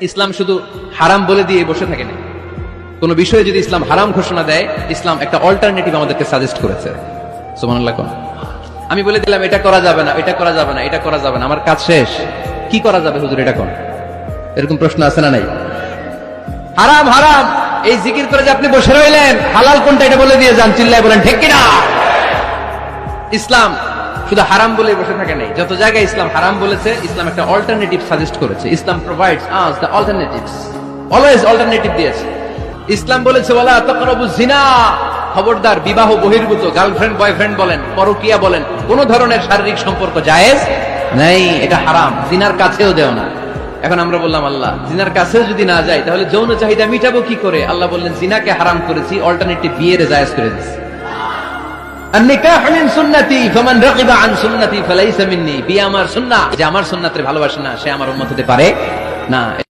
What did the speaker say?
ইসলাম শুধু হারাম বলে দিয়ে বসে থাকে না। কোন বিষয়ে যদি ইসলাম হারাম ঘোষণা দেয়, ইসলাম একটা অল্টারনেটিভ আমাদেরকে সাজেস্ট করেছে। আমি বলে দিলাম, এটা করা যাবে না, এটা করা যাবে না, এটা করা যাবে না, আমার কাজ শেষ। কি করা যাবে হুজুর, এটা কোন? এরকম প্রশ্ন আছে না নাই? হারাম হারাম, এই জিকির করে যে আপনি বসে রইলেন, হালাল কোনটা এটা বলে দিয়ে যান, চিল্লায় বলেন ঠিক কিনা ইসলাম শুধু হারাম বলে বসে থাকে নাই। যত জায়গায় ইসলাম হারাম বলেছে, ইসলাম একটা অল্টারনেটিভ সাজেস্ট করেছে। Islam provides us the alternatives always alternative দিয়েছে। ইসলাম বলেছে, ওয়ালা তাকরাবু জিনা খবরদার, বিবাহ বহির্ভূত গার্লফ্রেন্ড বয়ফ্রেন্ড বলেন, পরকিয়া বলেন, কোন ধরনের শারীরিক সম্পর্ক জায়েজ নাই, এটা হারাম। জিনার কাছেও দেও না। এখন আমরা বললাম, আল্লাহ জিনার কাছেও যদি না যাই তাহলে যৌন চাহিদা মিটাবো কি করে? আল্লাহ বললেন জিনাকে হারাম করেছি অল্টারনেটিভ বিয়ের জায়েজ করে দিচ্ছি আমার সুন্নাতের ভালোবাসে না সে আমার উন্মত হতে পারে না।